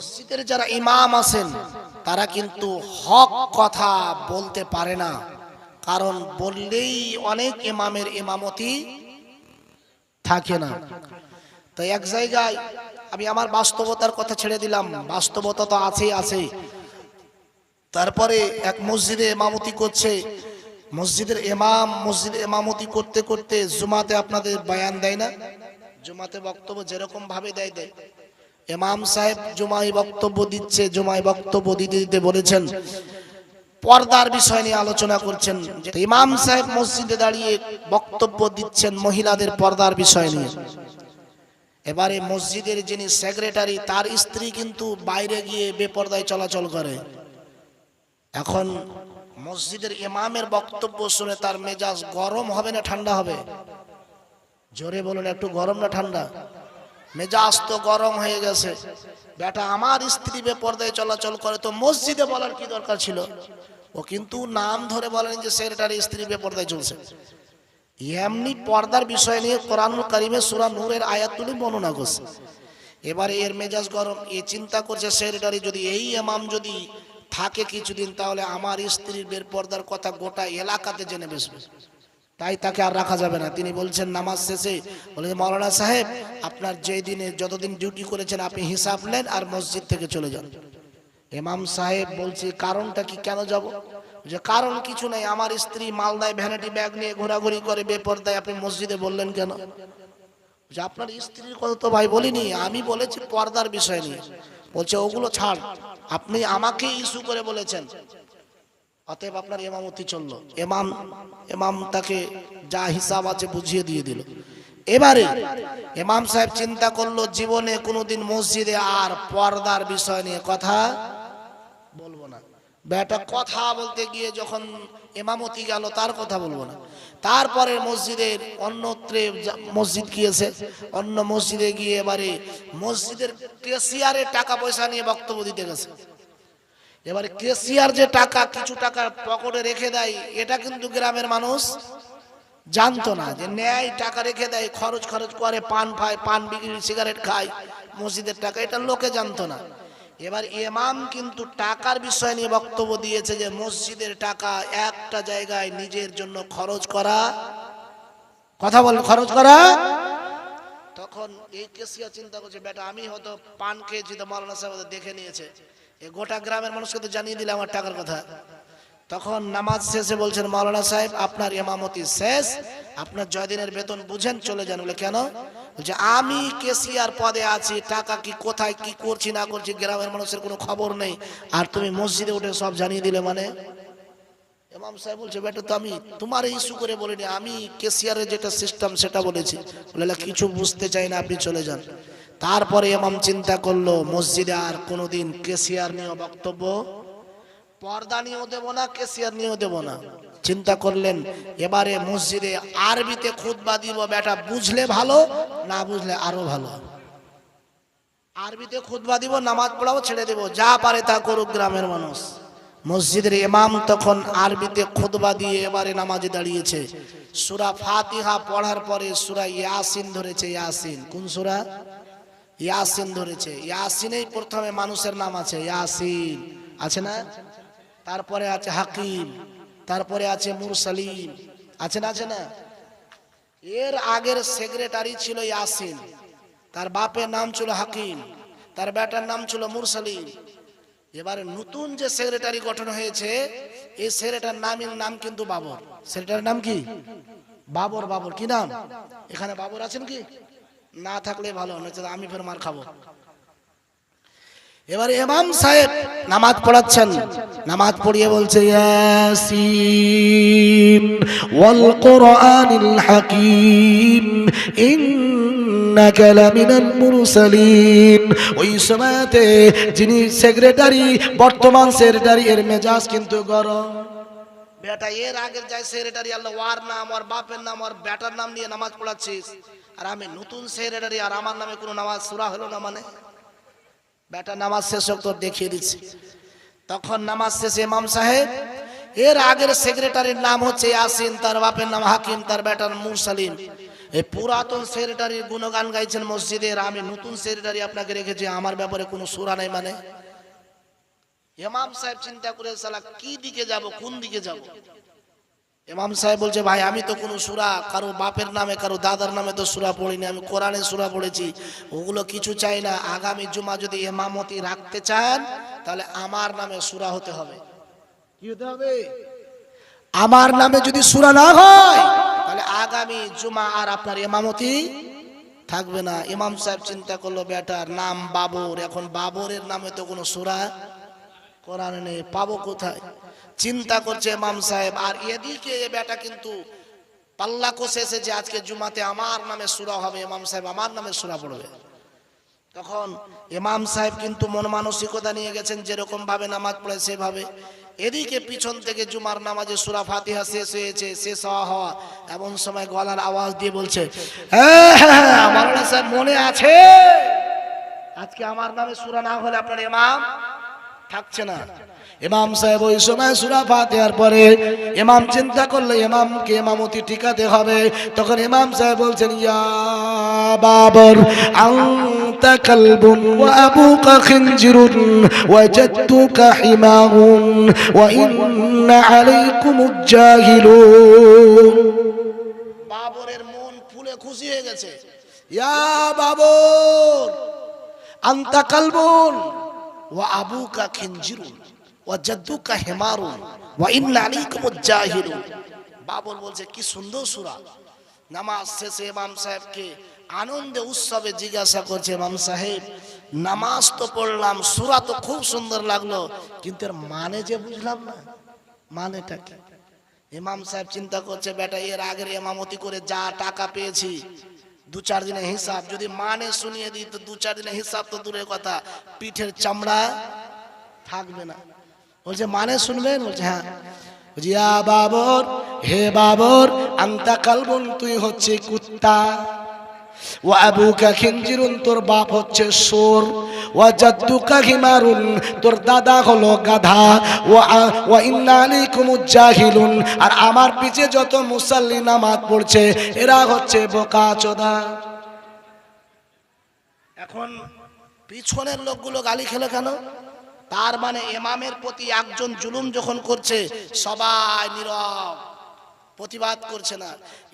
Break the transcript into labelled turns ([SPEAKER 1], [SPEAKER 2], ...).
[SPEAKER 1] মসজিদের যারা ইমাম আছেন, তারা কিন্তু হক কথা বলতে পারে না। কারণ বললেই অনেক ইমামের ইমামতি থাকে না। তো এক জায়গায় আমি আমার বাস্তবতার কথা ছেড়ে দিলাম। বাস্তবতা তো আছেই আছে তারপরে এক মসজিদে ইমামতি করছে। মসজিদের ইমাম, মসজিদে ইমামতি করতে করতে জুমাতে আপনাদের বয়ান দেয় না? জুমাতে বক্তব্য যেরকম ভাবে দেয় দেয়। ইমাম সাহেব জুমাই বক্তব্য দিচ্ছে, জুমাই বক্তব্য দিতে দিতে বলেছেন, পর্দার বিষয় নিয়ে আলোচনা করছেন। ইমাম সাহেব মসজিদে দাঁড়িয়ে বক্তব্য দিচ্ছেন মহিলাদের পর্দার বিষয় নিয়ে। এবারে মসজিদের যিনি সেক্রেটারি, তার স্ত্রী কিন্তু বাইরে গিয়ে বেপর্দায় চলাচল করে। এখন মসজিদের ইমামের বক্তব্য শুনে তার মেজাজ গরম হবে না ঠান্ডা হবে? জোরে বলুন, একটু গরম না ঠান্ডা? মেজাজ তো গরম হয়ে গেছে। বেটা, আমার স্ত্রী বেপর্দায় চলাচল করে তো মসজিদে বলার কি দরকার ছিল? ও কিন্তু নাম ধরে বলেন যে সেক্রেটারি স্ত্রী বেপর্দায় চলছে। এমনি পর্দার বিষয় নিয়ে কোরআনুল কারিমে সুরা নূরের আয়াতগুলি বর্ণনা করছে। এবারে এর মেজাজ গরম, এ চিন্তা করছে সেক্রেটারি, যদি এই এমাম যদি থাকে কিছুদিন, তাহলে আমার স্ত্রীর বের পর্দার কথা গোটা এলাকাতে জেনে বসবে তাই তাকে আর রাখা যাবে না। তিনি বলছেন, নামাজ শেষে। বলে মৌলানা সাহেব, আপনার যেই দিনে যতদিন ডিউটি করেছেন, আপনি হিসাব নেন আর মসজিদ থেকে চলে যান। ইমাম সাহেব বলছে, কারণটা কি কেন যাব? যে, কারণ কিছু নাই। আমার স্ত্রী মালদায় ভ্যানিটি ব্যাগ নিয়ে ঘোরাঘুরি করে, বেপর্দায় আপনি মসজিদে বললেন কেন? যে, আপনার স্ত্রীর কথা তো ভাই বলিনি, আমি বলেছি পর্দার বিষয় নিয়ে। বলছে, ওগুলো ছাড়। আপনি আমাকে ইস্যু করে বলেছেন। অতএব আপনার এমামতি চলল এমাম এমাম তাকে যা হিসাব আছে বুঝিয়ে দিয়ে দিল। এবারে ইমাম সাহেব চিন্তা করল, জীবনে কোনোদিন মসজিদে আর পর্দার বিষয় নিয়ে কথা বলব না। বেটা কথা বলতে গিয়ে যখন এমামতি গেল, তার কথা বলব না। তারপরে মসজিদের অন্যত্রে মসজিদ গিয়েছে অন্য মসজিদে গিয়ে এবারে মসজিদের কেসিয়ারের টাকা পয়সা নিয়ে বক্তব্য দিতে গেছে। এবারে কেসিয়ার যে টাকা, কিছু টাকা পকেটে রেখে দেয়, এটা কিন্তু গ্রামের মানুষ জানতো না যে ন্যায় টাকা রেখে দেয়, খরচ খরচ করে, পান খায়, পান বিক্রি, সিগারেট খায়, মসজিদের টাকা, এটা লোকে জানতো না। এবার ইমাম কিন্তু টাকার বিষয় নিয়ে বক্তব্য দিয়েছে যে মসজিদের টাকা একটা জায়গায় নিজের জন্য খরচ করা, কথা বল, খরচ করা। তখন এই কেসিয়া চিন্তা করছে, বেটা, আমি হয়তো পান খেয়েছি, তো মালানা সাহেব দেখে নিয়েছে। গোটা গ্রামের মানুষকে তো জানিয়ে দিলে আমার টাকার কথা। তখন নামাজ শেষে বলছেন, মাওলানা সাহেব, আপনার ইমামতি শেষ। আপনার জয়দিনের বেতন বুঝেন, চলে যান। বলে, কেন? যে আমি কেসিয়ার পদে আছি, টাকা কি কোথায়, কি করছি, না করছি, গ্রামের মানুষের কোনো খবর নেই। আর তুমি মসজিদে উঠে সব জানিয়ে দিলে মানে? ইমাম সাহেব বলছে, বেটা, তো আমি তোমার ইস্যু করে বলিনি, আমি কেসিয়ারের যেটা সিস্টেম সেটা বলেছি। বলে কিছু বুঝতে চাই না, আপনি চলে যান। তারপরে ইমাম চিন্তা করল, মসজিদে আর কোনোদিন কেসিয়ার নিয়ে বক্তব্য? পর্দা নিয়েও দেব না, কেসিয়ার নিয়েও দেব না। চিন্তা করলেন, এবারে মসজিদে আরবিতে খুতবা দিব, বেটা বুঝলে ভালো, না বুঝলে আরও ভালো। আরবিতে খুতবা দিব, নামাজ পড়াবো ছেড়ে দেব, যা পারে তা করুক গ্রামের মানুষ। মসজিদের ইমাম তখন আরবিতে খুতবা দিয়ে এবারে নামাজে দাঁড়িয়েছে। সুরা ফাতিহা পড়ার পরে সুরা ইয়াসিন ধরেছে, ইয়াসিন। কোন সুরা? ইয়াসিন ধরেছে। ইয়াসিনেই প্রথমে মানুষের নাম আছে। ইয়াসিন। আছে না? তারপরে আছে হাকিম। তারপরে আছে মুরসালিম আছে না আছে না? এর আগের সেক্রেটারি ছিল ইয়াসিন। তার বাপের নাম ছিল হাকিম। তার বেটার নাম ছিল মুরসালিম এবারে নতুন যে সেক্রেটারি গঠন হয়েছে এই সেক্রেটার নামের নাম কিন্তু বাবর। সেক্রেটারির নাম কি? বাবর বাবর। কি নাম? এখানে বাবর আছেন কি? না থাকলে ভালো নয়তো আমি ফের মার খাব। এবারে ইমাম সাহেব নামাজ পড়াচ্ছেন। নামাজ পড়িয়ে বলছে হাকিম ওই সময়তে যিনি সেক্রেটারি, বর্তমান সেক্রেটারি, এর মেজাজ কিন্তু গরম। বেটা, এর আগের যায় সেক্রেটারি, আল্লাহ ওয়ার নাম, ওর বাপের নাম, ওর বেটার নাম নিয়ে নামাজ পড়াচ্ছিস। আর আমি নতুন সেক্রেটারি আর আমার নামে কোনো নামাজ, সুরা হলো না মানে? বেটা, নামাজ শেষ হোক তোর দেখিয়ে দিচ্ছি। তখন নামাজ শেষে ইমাম সাহেব, এর আগের সেক্রেটারির নাম হচ্ছে ইয়াসিন, তার বাপের নাম হাকিম, তার বেটার মুরসালিম এই পুরাতন সেক্রেটারির গুণগান গাইছেন মসজিদের। আমি নতুন সেক্রেটারি আপনাকে রেখেছি, আমার ব্যাপারে কোনো সুরা নাই মানে? ইমাম সাহেব চিন্তা করে সালা কি দিকে যাব, কোন দিকে যাব? ইমাম সাহেব বলছে ভাই আমি তো কোনো সুরা কারও বাপের নামে কারও দাদার নামে তো সুরা পড়িনি। আমি কোরআনে সুরা পড়েছি। ওগুলো কিছু চাই না। আগামী জুমা যদি এমামতি রাখতে চান তাহলে আমার নামে সুরা হতে হবে। কি হতে হবে? আমার নামে যদি সুরা না হয় তাহলে আগামী জুমা আর আপনার এমামতি থাকবে না। ইমাম সাহেব চিন্তা করল বেটার নাম বাবর। এখন বাবরের নামে তো কোনো সুরা কোরআন নেই পাবো কোথায়? চিন্তা করছে ইমাম সাহেব আর এদিকে এ বেটা কিন্তু পাল্লা কষে এসেছে আজকে জুমাতে আমার নামে সুরা হবে ইমাম সাহেব আমার নামে সুরা পড়বে। তখন ইমাম সাহেব কিন্তু মন মানসিকতা নিয়ে গেছেন যেরকম ভাবে নামাজ পড়ে সেভাবে। এদিকে পিছন থেকে জুমার নামাজে সুরা ফাতিহা শেষ হয়েছে শেষ হওয়া হওয়া এমন সময় গলার আওয়াজ দিয়ে বলছে "হ্যাঁ, হ্যাঁ, হ্যাঁ, সাহেব মনে আছে? আজকে আমার নামে সুরা না হলে আপনার ইমাম থাকছে না। ইমাম সাহেব ওই সময় সুরা ফাতিহার পরে ইমাম চিন্তা করলে ইমামকে ইমামতি টিকাতে হবে। তখন ইমাম সাহেব বলছেন ইয়া বাবর আনতা কালবুন ওয়া আবুকা খিনজিরুন ওয়া জাদ্দুকা হিমাহুন ওয়া ইন্না আলাইকুমুজ জাহিলুন। বাবরের মন ফুলে খুশি হয়ে গেছে। ইয়া বাবর আনতা কালবুন ওয়া আবুকা খিনজিরুন ওয়া জাদ্দুকা হিমারুন ওয়া ইন্না আলাইকুমুজ জাহিলুন বাবর বলছে, কি সুন্দর সূরা। নামাজ শেষে ইমাম সাহেবকে আনন্দে উৎসবে জিজ্ঞাসা করছে ইমাম সাহেব, নামাজ তো পড়লাম, সূরা তো খুব সুন্দর লাগল, কিন্তু এর মানে যে বুঝলাম না। মানেটা কি? ইমাম সাহেব চিন্তা করছে, বেটা, এর আগের ইমামতি করে যা টাকা পেয়েছি দু চার দিনের হিসাব, যদি মানে শুনিয়ে দিই, তো দু চার দিনের হিসাব তো দূরের কথা। পিঠের চামড়া থাকবে না। বলছে মানে শুনবেন? বলছে হ্যাঁ। ইয়া বাবর, হে বাবর, আন্তা কালবন, তুই হচ্ছে কুত্তা। ও তোর বাপ হচ্ছে সোর। ও গাধা। আর আমার পিছে যত মুসাল্লি নামাজ পড়ছে, এরা হচ্ছে বোকা চোদা। এখন পিছনের লোকগুলো গালি খেলে কেন? তার মানে এমামের প্রতি একজন জুলুম যখন করছে, সবাই নীরব, প্রতিবাদ করছে না।